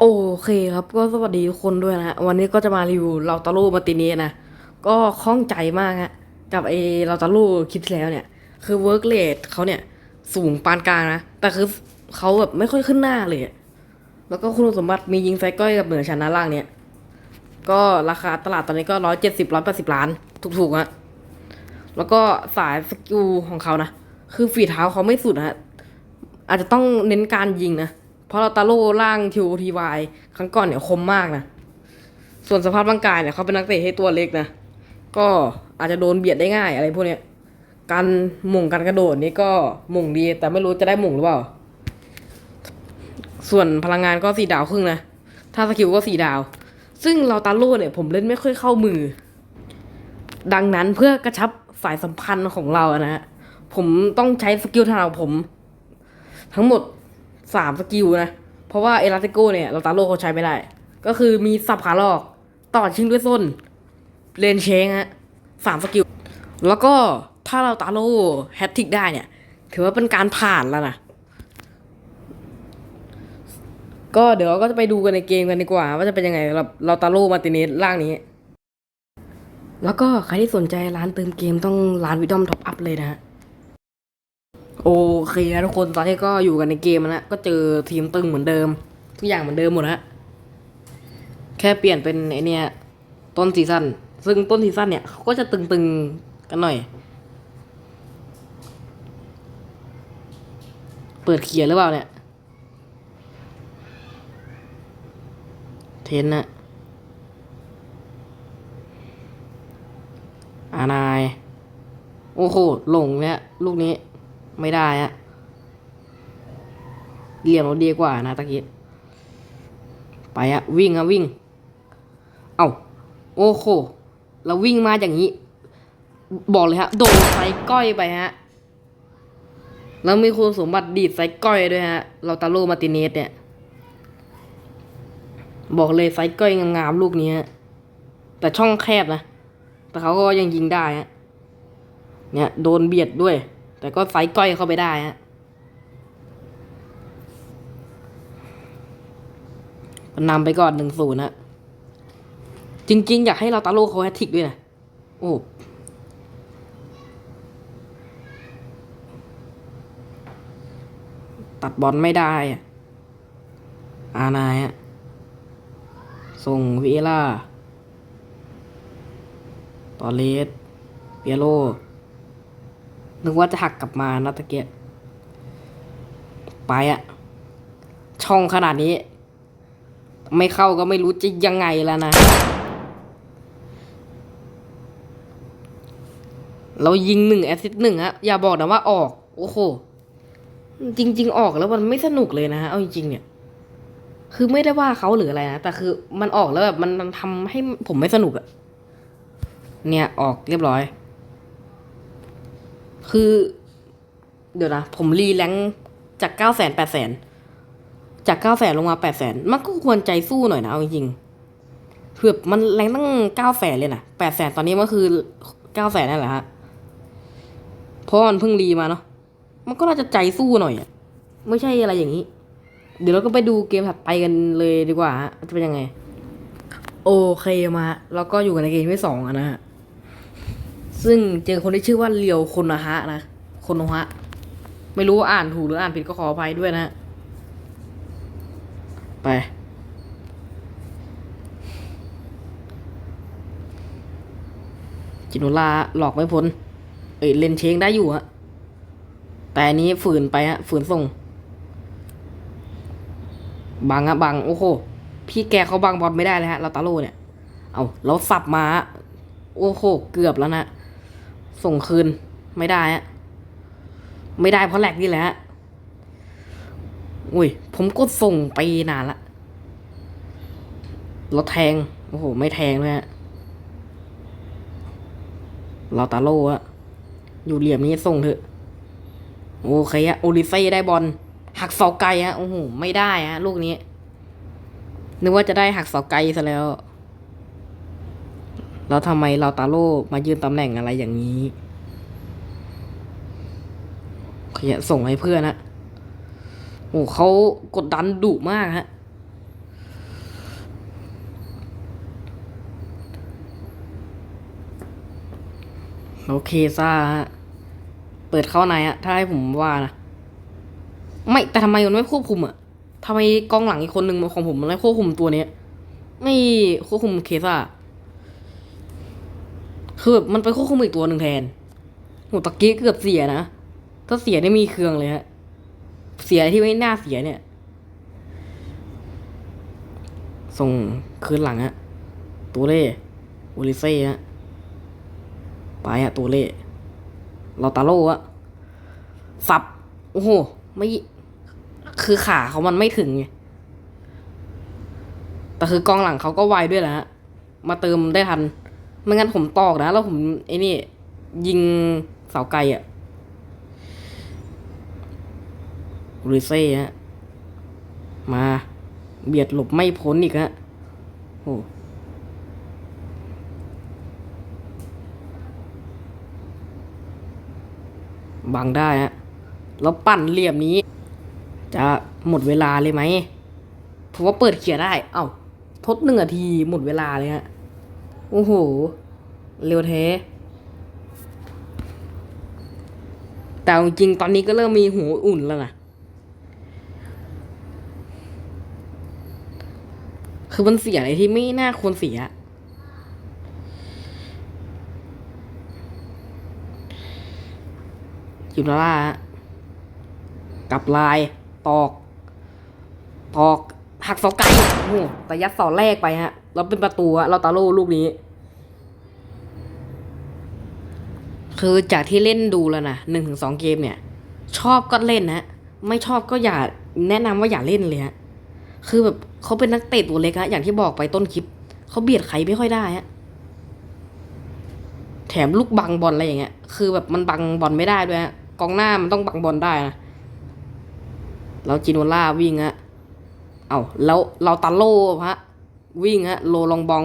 โอเคครับก็สวัสดีทุกคนด้วยนะวันนี้ก็จะมารีวิวเราตาโร่มาตินีนะก็คล่องใจมากฮะกับไอเราตาโร่คลิปแล้วเนี่ย คือเวิร์กเลทเขาเนี่ยสูงปานกลางนะ แต่คือเขาแบบไม่ค่อยขึ้นหน้าเลย แล้วก็คุณสมบัติมียิงไซก้อยกับเหนือชั้นหน้าล่างเนี่ย ก็ราคาตลาดตอนนี้ก็ร้อยเจ็ดสิบร้อยแปดสิบล้าน ถูกๆฮะแล้วก็สายสกิลของเขานะ คือฝีเท้าเขาไม่สุดนะฮะอาจจะต้องเน้นการยิงนะ เพราะเราตาโล่ล่างทีโอทีวายครั้งก่อนเนี่ยคมมากนะ ส่วนสภาพร่างกายเนี่ยเขาเป็นนักเตะให้ตัวเล็กนะ ก็อาจจะโดนเบียดได้ง่ายอะไรพวกเนี้ย การหม่งการกระโดดนี่ก็หม่งดี แต่ไม่รู้จะได้หม่งหรือเปล่า ส่วนพลังงานก็สี่ดาวครึ่งนะ ถ้าสกิลก็สี่ดาว ซึ่งเราตาโล่เนี่ยผมเล่นไม่ค่อยเข้ามือ ดังนั้นเพื่อกระชับสายสัมพันธ์ของเราอะนะฮะ ผมต้องใช้สกิลทางของผม ทั้งหมด สามสกิลนะ เพราะว่าเอลาติโกเนี่ยเราตาโลเขาใช้ไม่ได้ ก็คือมีสับขาหลอกต่อชิงด้วยส้นเลนเชงฮะสามสกิล แล้วก็ถ้าเราตาโลแฮตทริกได้เนี่ย ถือว่าเป็นการผ่านแล้วนะก็เดี๋ยวเราก็จะไปดูกันในเกมกันดีกว่า ว่าจะเป็นยังไงเราเราตาโลมาติเนสร่างนี้ แล้วก็ใครที่สนใจร้านเติมเกมต้องร้านวิดอมท็อปอัพเลยนะฮะ โอเคนะทุกคนตอนนี้ก็อยู่กันในเกมนะก็เจอทีมตึงเหมือนเดิม ทุกอย่างเหมือนเดิมหมดนะแค่เปลี่ยนเป็นไอเนี้ยต้นซีซั่นซึ่งต้นซีซั่นเนี่ยเขาก็จะตึงๆกันหน่อย เปิดเขียนหรือเปล่าเนี่ย เทนนะอานาย โอ้โหหลงเนี่ยลูกนี้ ไม่ได้อะเหลี่ยมเราดีกว่านะตะกี้ไปอะวิ่งอะวิ่ง เอา้าโอ้โหเราวิ่งมาอย่างนี้ บอกเลยฮะ โดนไซก้อยไปฮะ แล้วมีคุณสมบัติดีดไซก้อยด้วยฮะ เราตาโลมาติเนสเนี่ย บอกเลยไซก้อยงามๆลูกนี้แต่ช่องแคบนะ แต่เขาก็ยังยิงได้ฮะ เนี่ยโดนเบียดด้วย แต่ก็ไซส์ก้อยเข้าไปได้ฮะนำไปก่อนหนึ่งศูนย์นะจริง ๆ อยากให้เราตาโลเขาแฮตทิกด้วยนะ โอ้ตัดบอลไม่ได้อะอานายอะส่งวิเอล่าตอเลสเปียโร นึกว่าจะหักกลับมานะตะเกียบไปอะช่องขนาดนี้ ไม่เข้าก็ไม่รู้จะยังไงแล้วนะ เรายิงหนึ่งแอสซิสต์หนึ่งอะอย่าบอกนะว่าออก โอ้โห จริง ๆ ออกแล้วมันไม่สนุกเลยนะฮะ เอาจริงๆเนี่ย คือไม่ได้ว่าเขาหรืออะไรนะ แต่คือมันออกแล้วแบบมันมันทำให้ผมไม่สนุกอะเนี่ย ออกเรียบร้อย คือ เดี๋ยวนะ ผมรีแรงจากเก้าแสนแปดแสนจากเก้าแสนลงมาแปดแสนมันก็ควรใจสู้หน่อยนะเอาจริงๆคือมันแรงตั้งเก้าแสนเลยนะแปดแสนตอนนี้มันคือเก้าแสนนั่นแหละฮะเพราะมันเพิ่งรีมาเนาะมันก็น่าจะใจสู้หน่อยอะไม่ใช่อะไรอย่างนี้ เดี๋ยวเราก็ไปดูเกมถัดไปกันเลยดีกว่าจะเป็นยังไง โอเคมา แล้วก็อยู่กันในเกมที่สองนะฮะ ซึ่งเจอคนที่ชื่อว่าเลียวคนนะฮะนะคนนะฮะไม่รู้ว่าอ่านถูกหรืออ่านผิดก็ขออภัยด้วยนะ ไป จินุลาหลอกไม่พ้น เอ้ยเลนเชงได้อยู่ฮะ แต่อันนี้ฝืนไปฮะ ฝืนส่ง บังอะบัง โอ้โห พี่แกเขาบังบอลไม่ได้เลยฮะ เราตาโลเนี่ย เอาเราสับมา โอ้โห เกือบแล้วนะ ส่งคืนไม่ได้ฮะไม่ได้เพราะแหลกนี่แหละอุ้ย ผมก็ส่งไปนานละเราแทง โอ้โห ไม่แทงเลยฮะเราตาโล่อะอยู่เหลี่ยมนี้ส่งเถอะ โอเคอะโอลิเซ่ได้บอลหักเสาไกลฮะ โอ้โห ไม่ได้ฮะ ลูกนี้ นึกว่าจะได้หักเสาไกลซะแล้ว แล้วทำไมเราตาโร่มายืนตำแหน่งอะไรอย่างนี้ขยะส่งให้เพื่อนนะโอ้เขากดดันดุมากฮะโอเคซ่าเปิดเข้าในอะถ้าให้ผมว่านะ ไม่ แต่ทำไมมันไม่ควบคุมอะทำไมกองหลังอีกคนหนึ่งของผมมันไม่ควบคุมตัวนี้ไม่ควบคุมเคซ่า คือแบบมันไปควบคุมอีกตัวหนึ่งแทนโหตะกี้เกือบเสียนะ ถ้าเสียได้มีเครื่องเลยฮะ เสียที่ไม่น่าเสียเนี่ย ส่งคืนหลังฮะ ตัวเล่โอลิเซ่ฮะ ไปอะตัวเล่ลอตาโร่อะสับ โอ้โห ไม่ คือขาเขามันไม่ถึงไง แต่คือกองหลังเขาก็ไวด้วยแหละฮะ มาเติมได้ทัน ไม่งั้นผมตอกนะ แล้วผมไอ้นี่ ยิงเสาไกลอะริเซ่ฮะ มา เบียดหลบไม่พ้นอีกฮะโอ้บังได้ฮะ แล้วปั่นเหลี่ยมนี้ จะหมดเวลาเลยไหมผมว่าเปิดเขียได้ เอ้า ทดหนึ่งนาทีหมดเวลาเลยฮะ โอ้โห เร็วแท้แต่จริงๆตอนนี้ก็เริ่มมีหัวอุ่นแล้วนะคือมันเสียอะไรที่ไม่น่าควรเสียยูนาร่าฮะกับลาย ตอก ตอกหักเสาไกลโอ้โหแต่ยัดเสาแรกไปฮะ แล้วเป็นประตูอะเราตาโล่ลูกนี้ คือจากที่เล่นดูแล้วนะหนึ่งถึงสองเกมเนี่ย ชอบก็เล่นนะไม่ชอบก็อย่าแนะนำว่าอย่าเล่นเลยฮะคือแบบเขาเป็นนักเตะตัวเล็กฮะอย่างที่บอกไปต้นคลิปเขาเบียดใครไม่ค่อยได้ฮะแถมลูกบังบอลอะไรอย่างเงี้ย คือแบบมันบังบอลไม่ได้ด้วยฮะกองหน้ามันต้องบังบอลได้นะแล้วจิโนล่าวิ่งฮะเอาแล้วเราตาโล่ฮะ วิ่งฮะโลลองบอง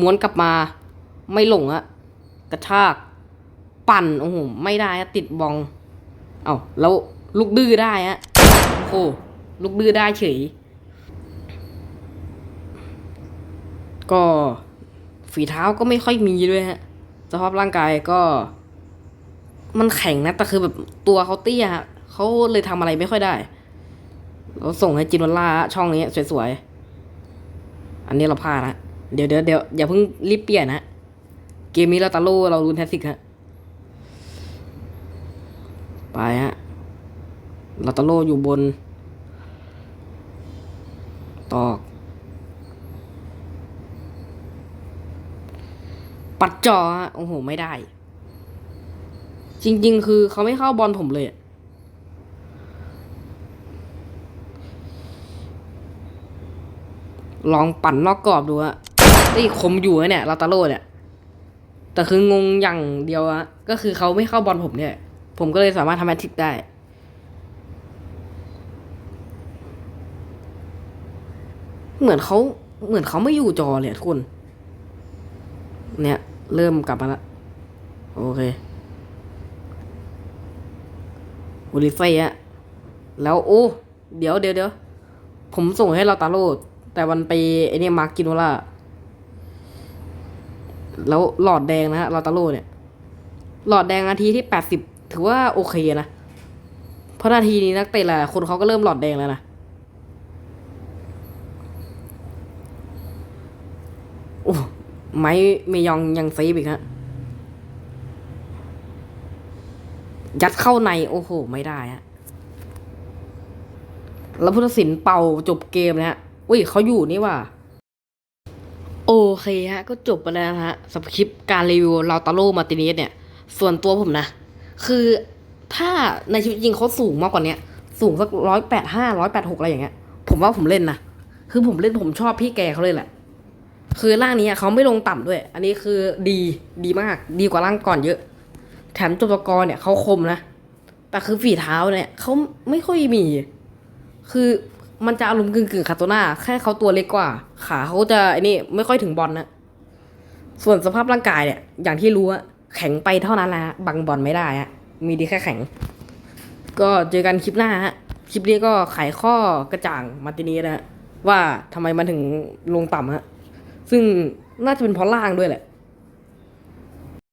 ม้วนกลับมา ไม่หลงฮะกระชาก ปั่นโอ้โหไม่ได้ฮะติดบอง เอาแล้วลูกดื้อได้ฮะโอ้โหลูกดื้อได้เฉย ก็ฝีเท้าก็ไม่ค่อยมีด้วยฮะสภาพร่างกายก็ มันแข็งนะแต่คือแบบตัวเขาเตี้ยฮะเขาเลยทำอะไรไม่ค่อยได้เราส่งให้จินวันล่าช่องนี้สวยๆ อันนี้เราพลาดนะเดี๋ยวเดี๋ยวเดี๋ยวอย่าเพิ่งรีบเปลี่ยนนะเกมนี้เราตาโล่เรารุนแทสติกฮะไปฮะเราตาโล่อยู่บน ตอก ปัดจอฮะโอ้โห ไม่ได้ จริง ๆ คือเขาไม่เข้าบอลผมเลยอะ ลองปั่นนอกกรอบดูฮะนี่คมอยู่เนี่ยลาตาโร่เนี่ย แต่คืองงอย่างเดียวอะก็คือเขาไม่เข้าบอลผมเนี่ย ผมก็เลยสามารถทำแมทริกได้เหมือนเขาเหมือนเขาไม่อยู่จอเลยทุกคน เนี่ย เริ่มกลับมาละโอเคโอลิเฟ่อะแล้ว โอ้ เดี๋ยวเดี๋ยวเดี๋ยวผมส่งให้เราตาโรด แต่มันไปไอเนี่ยมาร์กิโนล่าแล้วหลอดแดงนะฮะเราตาโรเนี่ย หลอดแดงนาทีที่แปดสิบถือว่าโอเคนะ เพราะนาทีนี้นักเตะหลายคนเขาก็เริ่มหลอดแดงแล้วนะ โอ้ไม้เมยองยังเซฟอีกฮะยัดเข้าใน โอ้โห ไม่ได้ฮะ แล้วพุทธศิลป์เป่าจบเกมนะฮะ อุ้ยเขาอยู่นี่ว่าโอเคฮะ ก็จบไปแล้วนะฮะสำหรับคลิปการรีวิวลาตาโลมาติเนสเนี่ย ส่วนตัวผมนะ คือถ้าในชีวิตจริงเขาสูงมากกว่านี้สูงสักร้อยแปดห้าร้อยแปดหกอะไรอย่างเงี้ย ผมว่าผมเล่นนะคือผมเล่นผมชอบพี่แกเขาเลยแหละ คือร่างนี้เขาไม่ลงต่ำด้วย อันนี้คือดีดีมาก ดีกว่าร่างก่อนเยอะ แถมจบกรเนี่ยเขาคมนะ แต่คือฝีเท้าเนี่ยเขาไม่ค่อยมี คือ มันจะอารมณ์กึ่งกึ่งๆคาโตนาแค่เขาตัวเล็กกว่า ขาเขาจะไอ้นี่ไม่ค่อยถึงบอลนะส่วนสภาพร่างกายเนี่ยอย่างที่รู้อะแข็งไปเท่านั้นแหละบังบอลไม่ได้ฮะมีดีแค่แข็ง ก็เจอกันคลิปหน้าฮะคลิปนี้ก็ไขข้อกระจ่างมาตินีนะฮะว่าทำไมมันถึงลงต่ำฮะซึ่งน่าจะเป็นเพราะล่างด้วยแหละ